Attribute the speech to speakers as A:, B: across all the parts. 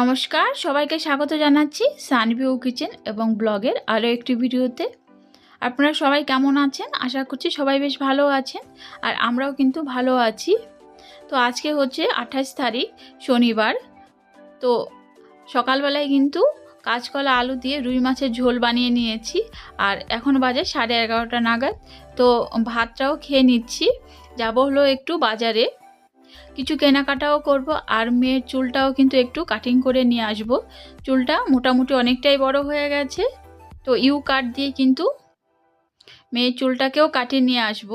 A: নমস্কার, সবাইকে স্বাগত জানাচ্ছি সানভিউ কিচেন এবং ব্লগের আরও একটি ভিডিওতে। আপনারা সবাই কেমন আছেন? আশা করছি সবাই বেশ ভালো আছেন আর আমরাও কিন্তু ভালো আছি। তো আজকে হচ্ছে আঠাশ তারিখ, শনিবার। তো সকালবেলায় কিন্তু কাঁচকলা আলু দিয়ে রুই মাছের ঝোল বানিয়ে নিয়েছি আর এখন বাজে সাড়ে এগারোটা নাগাদ। তো ভাতটাও খেয়ে নিচ্ছি। যাব হলো একটু বাজারে। কিছু কেনাকাটাও করব, আর মেয়ের চুলটাও কিন্তু একটু কাটিং করে নিয়ে আসব। চুলটা মোটামুটি অনেকটাই বড় হয়ে গেছে, তো ইউ কাট দিয়ে কিন্তু মেয়ের চুলটাকেও কাটিয়ে নিয়ে আসব।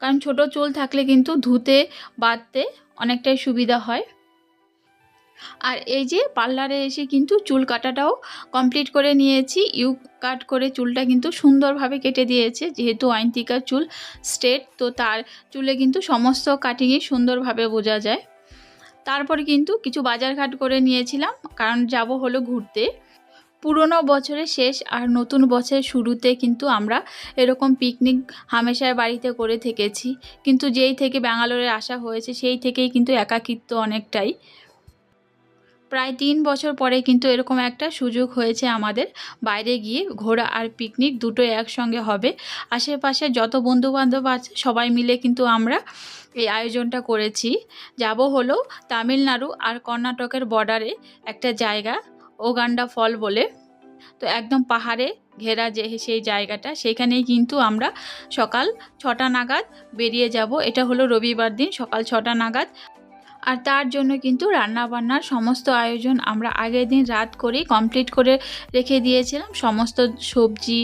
A: কারণ ছোট চুল থাকলে কিন্তু ধুতে, বাঁধতে অনেকটাই সুবিধা হয়। আর এই যে পার্লারে এসে কিন্তু চুল কাটাটাও কমপ্লিট করে নিয়েছি। ইউ কাট করে চুলটা কিন্তু সুন্দরভাবে কেটে দিয়েছে, যেহেতু আইনতিকার চুল স্ট্রেট তো তার চুলে কিন্তু সমস্ত কাটিংই সুন্দরভাবে বোঝা যায়। তারপর কিন্তু কিছু বাজারঘাট করে নিয়েছিলাম, কারণ যাব হলো ঘুরতে। পুরনো বছরের শেষ আর নতুন বছরের শুরুতে কিন্তু আমরা এরকম পিকনিক হামেশায় বাড়িতে করে থেকেছি। কিন্তু যেই থেকে ব্যাঙ্গালোরে আসা হয়েছে, সেই থেকেই কিন্তু একাকিত্ব অনেকটাই। প্রায় তিন বছর পরে কিন্তু এরকম একটা সুযোগ হয়েছে আমাদের বাইরে গিয়ে ঘোরা আর পিকনিক দুটোই একসঙ্গে হবে। আশেপাশে যত বন্ধুবান্ধব আছে সবাই মিলে কিন্তু আমরা এই আয়োজনটা করেছি। যাব হলো তামিলনাড়ু আর কর্ণাটকের বর্ডারে একটা জায়গা, ওগান্ডা ফল বলে। তো একদম পাহাড়ে ঘেরা যে সেই জায়গাটা, সেখানেই কিন্তু আমরা সকাল ছটা নাগাদ বেরিয়ে যাব। এটা হলো রবিবার দিন সকাল ছটা নাগাদ। আর তার জন্য কিন্তু রান্নাবান্নার সমস্ত আয়োজন আমরা আগের দিন রাত করেই কমপ্লিট করে রেখে দিয়েছিলাম। সমস্ত সবজি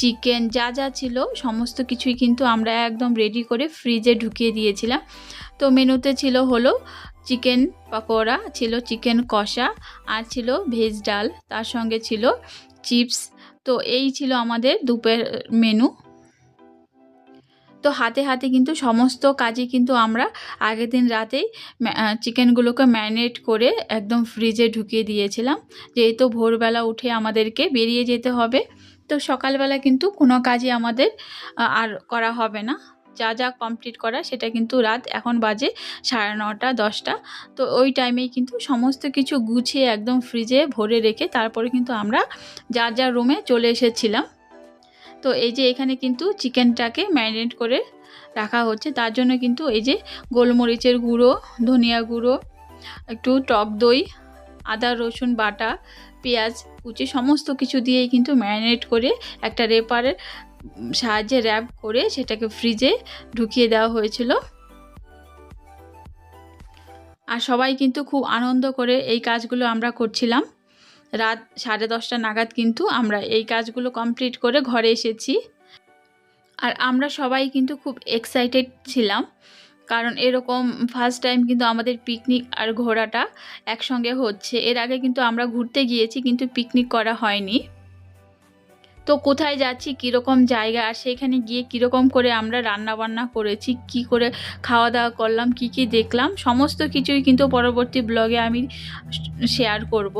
A: চিকেন যা যা ছিল সমস্ত কিছুই কিন্তু আমরা একদম রেডি করে ফ্রিজে ঢুকিয়ে দিয়েছিলাম। তো মেনুতে ছিল হলো চিকেন পকোড়া, ছিল চিকেন কষা আর ছিল ভেজ ডাল, তার সঙ্গে ছিল চিপস তো এই ছিল আমাদের দুপের মেনু। তো হাতে হাতে কিন্তু সমস্ত কাজই কিন্তু আমরা আগের দিন রাতেই চিকেনগুলোকে ম্যারিনেট করে একদম ফ্রিজে ঢুকিয়ে দিয়েছিলাম। যেহেতু ভোরবেলা উঠে আমাদেরকে বেরিয়ে যেতে হবে, তো সকালবেলা কিন্তু কোনো কাজই আমাদের আর করা হবে না। যা যা কমপ্লিট করা সেটা কিন্তু রাত এখন বাজে সাড়ে নটা, দশটা। তো ওই টাইমেই কিন্তু সমস্ত কিছু গুছিয়ে একদম ফ্রিজে ভরে রেখে তারপরে কিন্তু আমরা যার যার রুমে চলে এসেছিলাম। তো এই যে এখানে কিন্তু চিকেনটাকে ম্যারিনেট করে রাখা হচ্ছে। তার জন্য কিন্তু এই যে গোলমরিচের গুঁড়ো, ধনিয়া গুঁড়ো, একটু টক দই, আদা, রসুন, বাটা, পেঁয়াজ, কুচি সমস্ত কিছু দিয়েই কিন্তু ম্যারিনেট করে একটা রেপারের সাহায্যে র্যাপ করে সেটাকে ফ্রিজে ঢুকিয়ে দেওয়া হয়েছিল। আর সবাই কিন্তু খুব আনন্দ করে এই কাজগুলো আমরা করছিলাম। রাত সাড়ে দশটা নাগাদ কিন্তু আমরা এই কাজগুলো কমপ্লিট করে ঘরে এসেছি। আর আমরা সবাই কিন্তু খুব এক্সাইটেড ছিলাম, কারণ এরকম ফার্স্ট টাইম কিন্তু আমাদের পিকনিক আর ঘোরাটা একসঙ্গে হচ্ছে। এর আগে কিন্তু আমরা ঘুরতে গিয়েছি, কিন্তু পিকনিক করা হয়নি। তো কোথায় যাচ্ছি, কীরকম জায়গা, আর সেখানে গিয়ে কীরকম করে আমরা রান্না বান্না করেছি, কি করে খাওয়া দাওয়া করলাম, কি কি দেখলাম, সমস্ত কিছুই কিন্তু পরবর্তী ব্লগে আমি শেয়ার করব।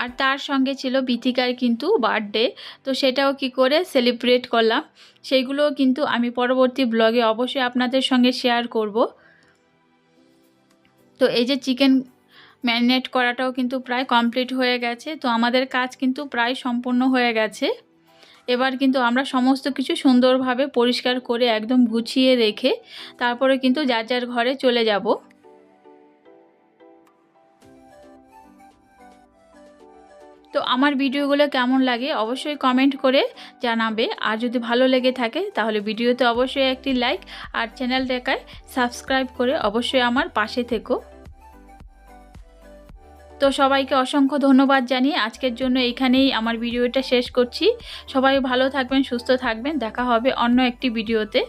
A: আর তার সঙ্গে ছিল বিথিকার কিন্তু বার্থডে তো সেটাও কি করে সেলিব্রেট করলাম। সেইগুলোও কিন্তু আমি পরবর্তী ব্লগে অবশ্যই আপনাদের সঙ্গে শেয়ার করব। তো এই যে চিকেন ম্যারিনেট করাটাও কিন্তু প্রায় কমপ্লিট হয়ে গেছে, তো আমাদের কাজ কিন্তু প্রায় সম্পূর্ণ হয়ে গেছে। এবার কিন্তু আমরা সমস্ত কিছু সুন্দরভাবে পরিষ্কার করে একদম গুছিয়ে রেখে তারপরে কিন্তু যার যার ঘরে চলে যাব। তো আমার ভিডিওগুলো কেমন লাগে অবশ্যই কমেন্ট করে জানাবে। আর যদি ভালো লেগে থাকে, তাহলে ভিডিওতে অবশ্যই একটি লাইক আর চ্যানেল চ্যানেলটাকে সাবস্ক্রাইব করে অবশ্যই আমার পাশে থেকো। তো সবাইকে অসংখ্য ধন্যবাদ জানিয়ে আজকের জন্য এইখানেই আমার ভিডিওটা শেষ করছি। সবাই ভালো থাকবেন, সুস্থ থাকবেন। দেখা হবে অন্য একটি ভিডিওতে।